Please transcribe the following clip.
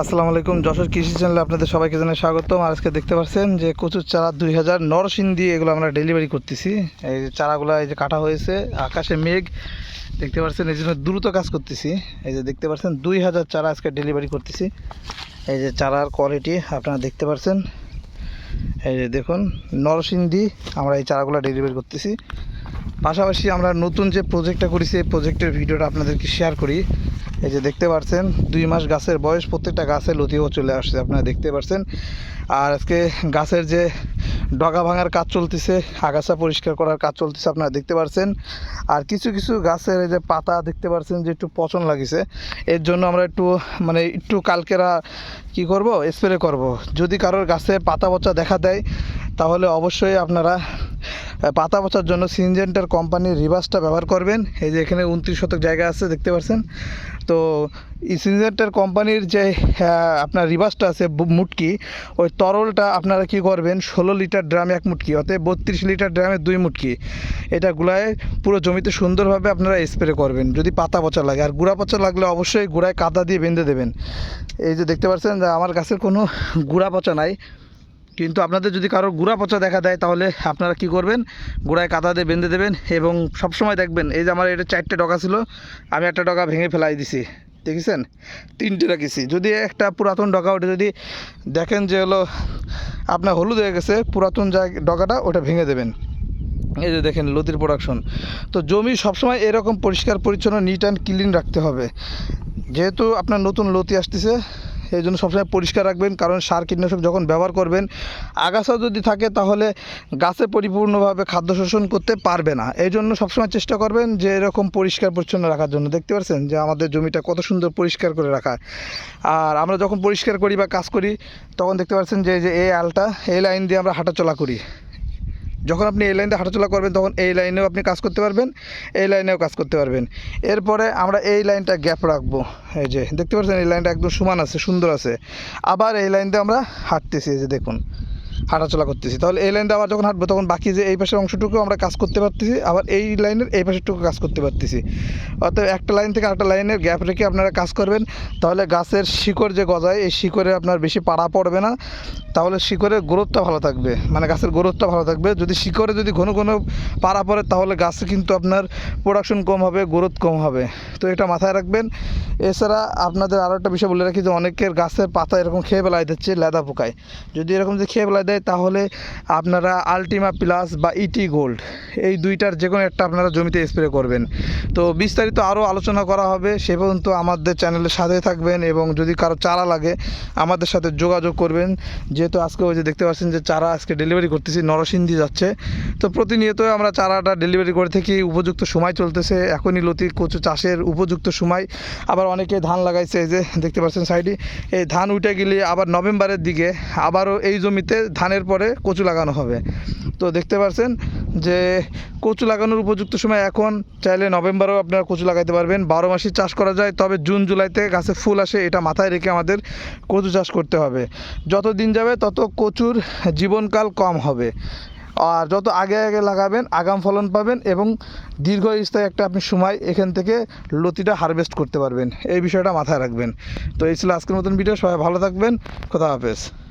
আসসালামু আলাইকুম, যশোর কৃষি চ্যানেলে আপনাদের সবাইকে জানাই স্বাগতম। আর আজকে দেখতে পাচ্ছেন যে কচুর চারা দুই হাজার নরসিংদী, এগুলো আমরা ডেলিভারি করতেছি। এই যে চারাগুলো, এই যে কাটা হয়েছে, আকাশে মেঘ, দেখতে পাচ্ছেন এই জন্য দ্রুত কাজ করতেছি। এই যে দেখতে পাচ্ছেন, দুই হাজার চারা আজকে ডেলিভারি করতেছি। এই যে চারার কোয়ালিটি আপনারা দেখতে পাচ্ছেন। এই যে দেখুন, নরসিংদী, আমরা এই চারাগুলো ডেলিভারি করতেছি। পাশাপাশি আমরা নতুন যে প্রজেক্টটা করেছি, এই প্রজেক্টের ভিডিওটা আপনাদেরকে শেয়ার করি। এই যে দেখতে পাচ্ছেন দুই মাস গাছের বয়স, প্রত্যেকটা গাছে লতিও চলে আসছে, আপনারা দেখতে পাচ্ছেন আর আজকে গাছের যে ডগা ভাঙার কাজ চলতেছে, আগাছা পরিষ্কার করার কাজ চলতেছে, আপনারা দেখতে পাচ্ছেন আর কিছু কিছু গাছের যে পাতা দেখতে পাচ্ছেন যে একটু পচন লাগিছে। এর জন্য আমরা একটু মানে একটু কালকেরা কি করব, স্প্রে করব। যদি কারোর গাছে পাতা পচা দেখা দেয়, তাহলে অবশ্যই আপনারা পাতা পচার জন্য সিনজেন্টার কোম্পানির রিভার্সটা ব্যবহার করবেন। এই যে এখানে উনত্রিশ শতক জায়গা আছে, দেখতে পাচ্ছেন তো এই সিনজেন্টার কোম্পানির যে আপনার রিভার্সটা আছে মুটকি, ওই তরলটা আপনারা কি করবেন? ষোলো লিটার ড্রামে এক মুটকি, অতএব বত্রিশ লিটার ড্রামে দুই মুটকি। এটা গুলায় পুরো জমিতে সুন্দরভাবে আপনারা স্প্রে করবেন, যদি পাতা পচা লাগে। আর গুঁড়া পচা লাগলে অবশ্যই গুঁড়ায় কাদা দিয়ে বেঁধে দেবেন। এই যে দেখতে পাচ্ছেন আমার গাছের কোনো গুঁড়া পচা নাই। কিন্তু আপনাদের যদি কারও গুঁড়া পচা দেখা দেয়, তাহলে আপনারা কি করবেন? গুঁড়ায় কাদা দিয়ে বেঁধে দেবেন এবং সবসময় দেখবেন, এই যে আমার এটা চারটে ডগা ছিল, আমি একটা ডগা ভেঙে ফেলাই দিছি। দেখেছেন? তিনটে রাখিছি। যদি একটা পুরাতন ডগা ওটা যদি দেখেন যে হলো আপনার হলুদ হয়ে গেছে, পুরাতন জায়গা ডগাটা ওটা ভেঙে দেবেন। এই যে দেখেন লতির প্রোডাকশন তো জমি সবসময় এরকম পরিষ্কার, পরিচ্ছন্ন নিট অ্যান্ড ক্লিন রাখতে হবে। যেহেতু আপনার নতুন লতি আসতেছে এই জন্য সবসময় পরিষ্কার রাখবেন, কারণ সার কীটনাশক যখন ব্যবহার করবেন, আগাছা যদি থাকে তাহলে গাছে পরিপূর্ণভাবে খাদ্য শোষণ করতে পারবে না। এই জন্য সবসময় চেষ্টা করবেন যে এরকম পরিষ্কার পরিচ্ছন্ন রাখার জন্য। দেখতে পাচ্ছেন যে আমাদের জমিটা কত সুন্দর পরিষ্কার করে রাখা। আর আমরা যখন পরিষ্কার করি বা কাজ করি, তখন দেখতে পাচ্ছেন যে এই আলটা, এই লাইন দিয়ে আমরা হাঁটাচলা করি। যখন আপনি এই লাইনে হাঁটাচলা করবেন, তখন এই লাইনেও আপনি কাজ করতে পারবেন, এই লাইনেও কাজ করতে পারবেন। এরপরে আমরা এই লাইনটা গ্যাপ রাখব। এই যে, দেখতে পাচ্ছেন? এই লাইনটা একদম সমান আছে, সুন্দর আছে। আবার এই লাইন দিয়ে আমরা হাঁটতেছি, এই যে দেখুন। হাঁটাচলা করতেছি। তাহলে এই লাইনটা আবার যখন হাঁটবো, তখন বাকি যে এই পাশের অংশটুকু আমরা কাজ করতে পারতেছি, আবার এই লাইনের এই পাশেরটুকু কাজ করতে পারতেছি। অর্থাৎ একটা লাইন থেকে আরেকটা লাইনের গ্যাপ রেখে আপনারা কাজ করবেন। তাহলে গাছের শিকড় যে গজায়, এই শিকড়ে আপনার বেশি পাড়া পড়বে না। তাহলে শিকড়ের গ্রোথটা ভালো থাকবে। মানে গাছের গ্রোথটা ভালো থাকবে। যদি শিকড়ে যদি ঘন ঘন পাড়া পড়ে, তাহলে গাছে কিন্তু আপনার প্রোডাকশন কম হবে গ্রোথ কম হবে। তো এটা মাথায় রাখবেন। এছাড়া আপনাদের আরও একটা বিষয় বলে রাখি যে, অনেকের গাছের পাতা এরকম খেয়ে বেলায় দিচ্ছে লেদা পোকায়। যদি এরকম যে খেয়ে বেলায় দেয় তাহলে আপনারা আলটিমা প্লাস বা ইটি গোল্ড এই দুইটার যে কোনো একটা আপনারা জমিতে স্প্রে করবেন। তো বিস্তারিত আরও আলোচনা করা হবে, সে পর্যন্ত আমাদের চ্যানেলের সাথে থাকবেন এবং যদি কারও চারা লাগে, আমাদের সাথে যোগাযোগ করবেন। যেহেতু আজকে ওই যে দেখতে পাচ্ছেন যে চারা আজকে ডেলিভারি করতেছি, নরসিংদী যাচ্ছে। তো প্রতিনিয়ত আমরা চারাটা ডেলিভারি করে থাকি, উপযুক্ত সময় চলতেছে, এখনই লতি, কচু চাষের উপযুক্ত সময়। আবার অনেকে ধান লাগাইছে, এই যে দেখতে পাচ্ছেন সাইডে এই ধান উঠে গেলে আবার নভেম্বরের দিকে আবারও এই জমিতে ধানের পরে কচু লাগানো হবে। তো দেখতে পাচ্ছেন যে কচু লাগানোর উপযুক্ত সময় এখন, চাইলে নভেম্বরেও আপনারা কচু লাগাইতে পারবেন। বারো মাসই চাষ করা যায়, তবে জুন, জুলাইতে গাছে ফুল আসে, এটা মাথায় রেখে আমাদের কচু চাষ করতে হবে। যত দিন যাবে, তত কচুর জীবনকাল কম হবে। আর যত আগে আগে লাগাবেন, আগাম ফলন পাবেন এবং দীর্ঘস্থায়ী একটা আপনি সময় এখান থেকে লতিটা হারভেস্ট করতে পারবেন। এই বিষয়টা মাথায় রাখবেন। তো এই ছিল আজকের মতন ভিডিও, সবাই ভালো থাকবেন, খোদা হাফেজ।